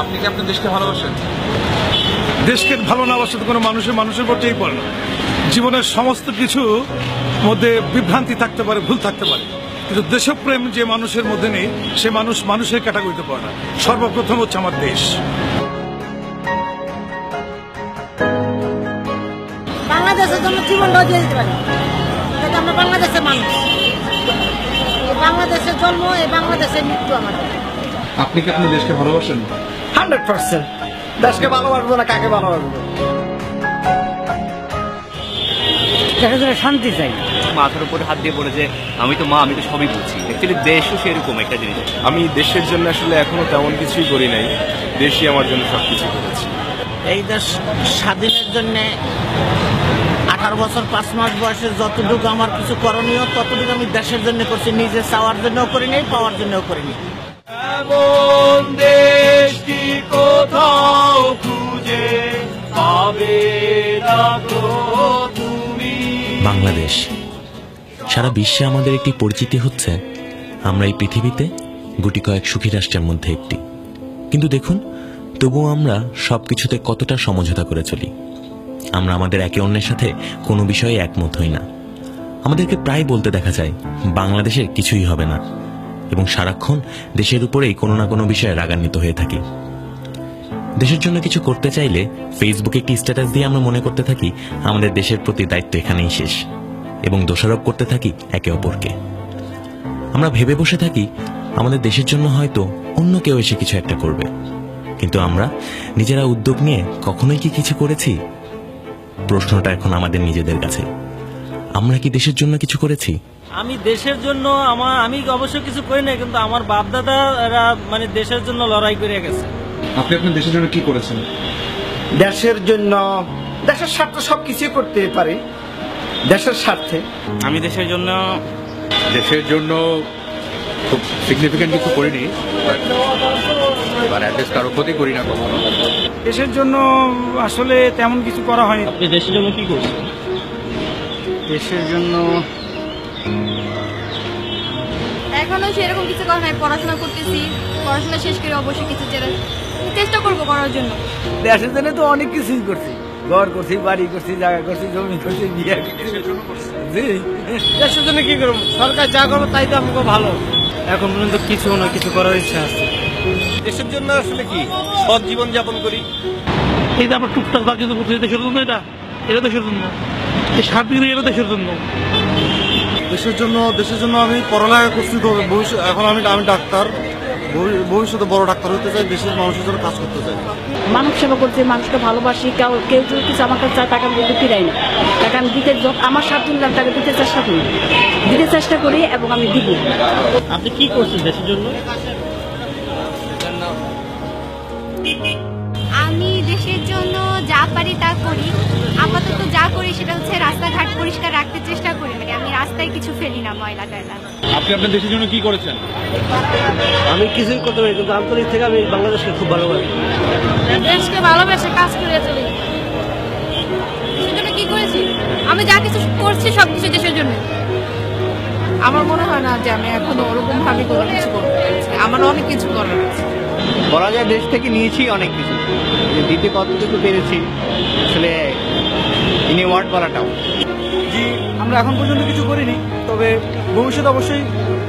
আপনি কি আপনার দেশকে ভালোবাসেন? দেশকে ভালো না বাসা তো কোনো মানুষের মানুষের পড়তেই পারে না। জীবনের সমস্ত কিছু মধ্যে বিভ্রান্তি থাকতে পারে ভুল থাকতে পারে। কিন্তু দেশপ্রেম যে মানুষের মধ্যে নেই সে মানুষ মানুষের ক্যাটাগরিতে পড়ে না। সর্বপ্রথম হচ্ছে আমার দেশ। বাংলাদেশের জন্য দিয়ে দিতে পারি। আমরা বাংলাদেশের মানুষ। বাংলাদেশের জন্ম এই বাংলাদেশের মৃত্যু আমাদের। আপনি কি আপনার দেশকে ভালোবাসেন? Hundred percent. দেশকে ভালোবাসবো না কাকে ভালোবাসবো দেখা যায় শান্তি চাই মাথার উপরে হাত দিয়ে বলে যে আমি তো মা আমি তো সবই বুঝি। অ্যাকচুয়ালি দেশও সেরকম একটা জিনিস। আমি দেশের জন্য আসলে এখনও তেমন কিছুই করি নাই। দেশই আমার জন্য সবকিছু করেছে। এই দেশ স্বাধীনের জন্য আঠারো বছর পাঁচ মাস বয়সে যতটুকু আমার কিছু করণীয় ততটুকু আমি দেশের জন্য করছি। নিজে চাওয়ার জন্যও করিনি পাওয়ার জন্যও করিনি। দেশটি কোথাও খুঁজে পাবে তুমি। বাংলাদেশ। সারা বিশ্বে আমাদের একটি পরিচিতি হচ্ছে, আমরা এই পৃথিবীতে গুটি কয়েক সুখী রাষ্ট্রের মধ্যে একটি। কিন্তু দেখুন, তবুও আমরা সবকিছুতে কতটা সমঝোতা করে চলি। আমরা আমাদের একে অন্যের সাথে কোনো বিষয়ে একমত হই না। আমাদেরকে প্রায় বলতে দেখা যায়, বাংলাদেশের কিছুই হবে না। এবং সারাক্ষণ দেশের উপরেই কোনো না কোনো বিষয়ে রাগান্বিত হয়ে থাকি। দেশের জন্য কিছু করতে চাইলে ফেসবুকে একটি স্ট্যাটাস দিয়ে আমরা মনে করতে থাকি আমাদের দেশের প্রতি দায়িত্ব এখানেই শেষ এবং দোষারোপ করতে থাকি একে অপরকে। আমরা ভেবে বসে থাকি আমাদের দেশের জন্য হয়তো অন্য কেউ এসে কিছু একটা করবে। কিন্তু আমরা নিজেরা উদ্যোগ নিয়ে কখনোই কি কিছু করেছি? প্রশ্নটা এখন আমাদের নিজেদের কাছে। আমরা কি দেশের জন্য কিছু করেছি? আমি দেশের জন্য আমার আমি অবশ্য কিছু করি না কিন্তু আমার বাপ দাদারা মানে দেশের জন্য লড়াই করে গেছে। আপনি আপনার দেশের জন্য কি করেছেন? দেশের জন্য দেশের স্বার্থে সব কিছুই করতে পারি। দেশের স্বার্থে। আমি দেশের জন্য দেশের জন্য খুব সিগনিফিকেন্ট কিছু করিনি কারও ক্ষতি করি না কখনো। দেশের জন্য আসলে তেমন কিছু করা হয়নি। আপনি দেশের জন্য কি করছেন? দেশের জন্য এখনও সেরকম কিছু করা নাই পড়াশোনা করতেছি। পড়াশোনা শেষ করে অবশ্যই কিছু চেষ্টা- চেষ্টা করব করার জন্য। দেশের জন্য তো অনেক কিছুই করছি। ঘর করছি বাড়ি করছি জায়গা করছি জমি করছি বিয়ে করছি। জি। দেশের জন্য কি করব? সরকার যা করব তাই তো আমাকে ভালো। এখন পর্যন্ত কিছু না কিছু করার ইচ্ছা আছে। দেশের জন্য আসলে কি? সৎ জীবন যাপন করি। এই যে আমরা টুকটাক বাকি তো করছি দেশের জন্য এটা এটা দেশের জন্য। এই সাত দিন এটা দেশের জন্য। দেশের জন্য দেশের জন্য আমি পড়ালেখা করছি তো ভবিষ্যৎ এখন আমি আমি ডাক্তার। ভবিষ্যতে বড় ডাক্তার হতে চাই দেশের মানুষের জন্য কাজ করতে চাই। মানুষ সেবা করতে মানুষকে ভালোবাসি কেউ কেউ যদি কিছু আমার কাছে চায় টাকা আমি কিন্তু ফিরাই না টাকা আমি দিতে আমার সাধ্য নিলাম তাকে দিতে চেষ্টা করি। দিতে চেষ্টা করি এবং আমি দিব। আপনি কি করছেন দেশের জন্য? আমি দেশের জন্য যা পারি তা করি। আপাতত যা করি সেটা হচ্ছে রাস্তাঘাট পরিষ্কার রাখতে চেষ্টা করি মানে আমি রাস্তায় কিছু ফেলি না ময়লা টয়লা। আপনি আপনার দেশের জন্য কি করেছেন? আমি কিছুই করতে পারি কিন্তু আন্তরিক থেকে আমি বাংলাদেশকে খুব ভালোবাসি। দেশকে ভালোবেসে কাজ করে চলি। কি করেছি? আমি যা কিছু করছি সব কিছু দেশের জন্য। আমার মনে হয় না যে আমি এখনও ওরকম ভাবে কোনো কিছু করতে পেরেছি। আমার অনেক কিছু করার আছে। বলা যায় দেশ থেকে নিয়েছি অনেক কিছু। যে দিতে কতটুকু পেরেছি আসলে ইনি ওয়ার্ড বলাটাও। জি আমরা এখন পর্যন্ত কিছু করিনি তবে ভবিষ্যতে অবশ্যই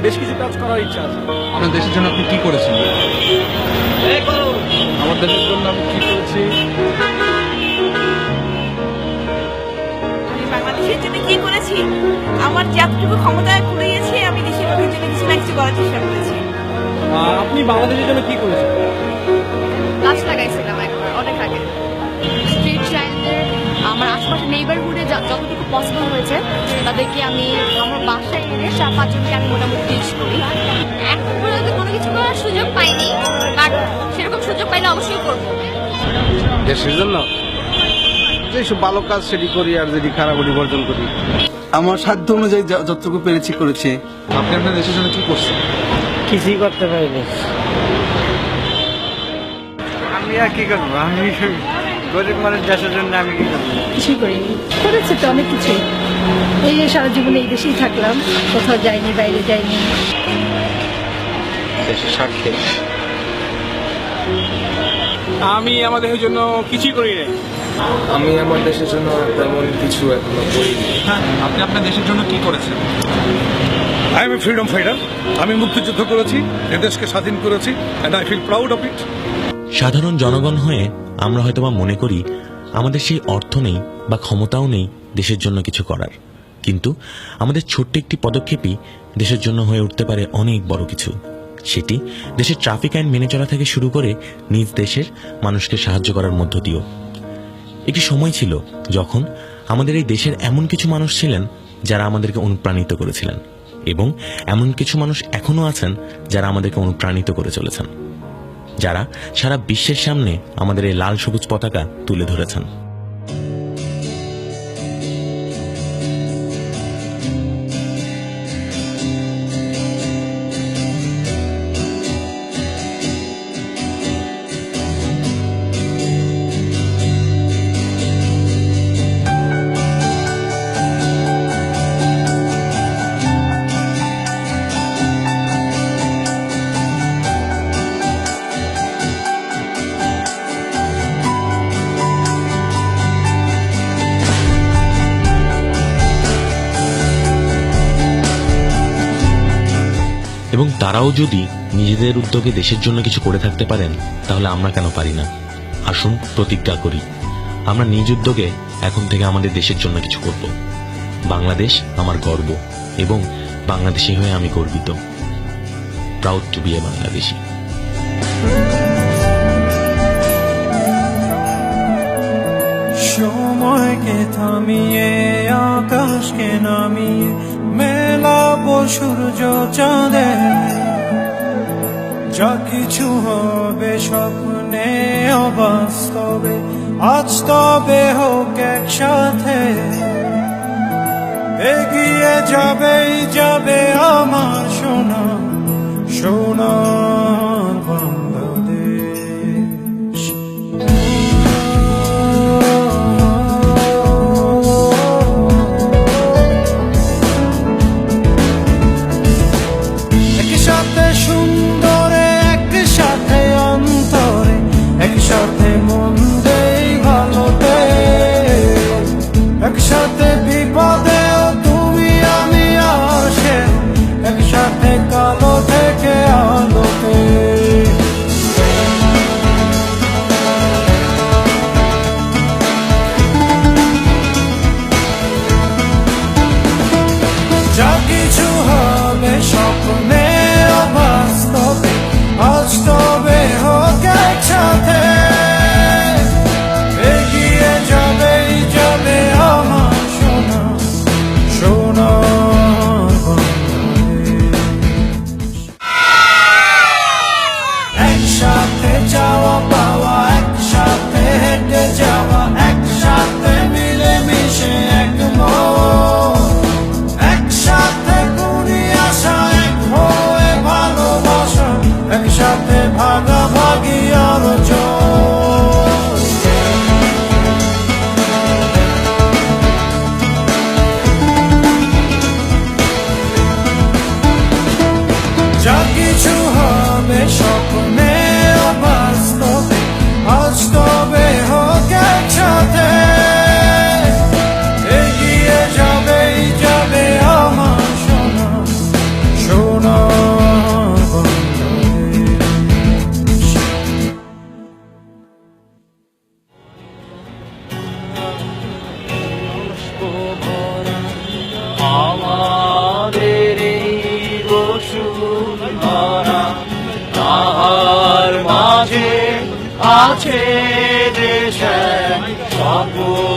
বেশ কিছু কাজ করার ইচ্ছা আছে। আপনার দেশের জন্য আপনি কি করেছেন? আমার দেশের জন্য আমি কি করেছি? আমি বাংলাদেশের জন্য কি করেছি? আমার যতটুকু ক্ষমতায় কুড়িয়েছি আমি দেশের জন্য কিছু না কিছু করার চেষ্টা করেছি। আপনি বাংলাদেশের জন্য কি করেছেন? গাছ লাগাইছিলাম একবার অনেক আগে। স্ট্রিট চাইল্ডদের আমার আশপাশে নেইবারহুডে যতটুকু পসিবল হয়েছে তাদেরকে আমি আমার বাসায় এনে চার পাঁচজনকে আমি মোটামুটি টিচ করি। এখন পর্যন্ত কোনো কিছু করার সুযোগ পাইনি বাট সেরকম সুযোগ পাইলে অবশ্যই করব। দেশের জন্য? যেসব ভালো কাজ সেটি করি আর যদি খারাপ বর্জন করি। আমার সাধ্য অনুযায়ী যতটুকু পেরেছি করেছি। আপনি আপনার দেশের জন্য কি করছেন? কিছুই করতে পারিনি। আমি আর কি করব? আমি গরিব মানুষ দেশের জন্য আমি কি করব? কিছুই করিনি। করেছে তো অনেক কিছুই। এই যে সারা জীবনে এই দেশেই থাকলাম কোথাও যাইনি বাইরে যাইনি। দেশের স্বার্থে। আমি আমার দেশের জন্য কিছুই করি নাই আমি আমার দেশের জন্য তেমন কিছু এখনও করিনি। আপনি আপনার দেশের জন্য কি করেছেন? I am a freedom fighter আমি মুক্তিযুদ্ধ করেছি, এ দেশকে স্বাধীন করেছি and I feel proud of it সাধারণ জনগণ হয়ে আমরা হয়তোবা মনে করি আমাদের সেই অর্থ নেই বা ক্ষমতাও নেই দেশের জন্য কিছু করার। কিন্তু আমাদের ছোট্ট একটি পদক্ষেপই দেশের জন্য হয়ে উঠতে পারে অনেক বড় কিছু। সেটি দেশের ট্রাফিক আইন মেনে চলা থেকে শুরু করে নিজ দেশের মানুষকে সাহায্য করার মধ্য দিয়েও। একটি সময় ছিল যখন আমাদের এই দেশের এমন কিছু মানুষ ছিলেন যারা আমাদেরকে অনুপ্রাণিত করেছিলেন। এবং এমন কিছু মানুষ এখনও আছেন যারা আমাদেরকে অনুপ্রাণিত করে চলেছেন, যারা সারা বিশ্বের সামনে আমাদের এই লাল সবুজ পতাকা তুলে ধরেছেন। তারাও যদি নিজেদের উদ্যোগে দেশের জন্য কিছু করে থাকতে পারেন, তাহলে আমরা কেন পারি না? আসুন প্রতিজ্ঞা করি, আমরা নিজ উদ্যোগে এখন থেকে আমাদের দেশের জন্য কিছু করব। বাংলাদেশ আমার গর্ব এবং বাংলাদেশি হয়ে আমি গর্বিত। Proud to be a Bangladeshi সময়কে থামিয়ে আকাশকে নামিয়ে মেলাবো সূর্য চাঁদে। যা কিছু হবে স্বপ্নে অবাস্তবে, আজ তবে হোক একসাথে। এগিয়ে যাবেই যাবে আমার সোনা সোনার কিছু হবে স্বপ্নে আছে দেশে সকল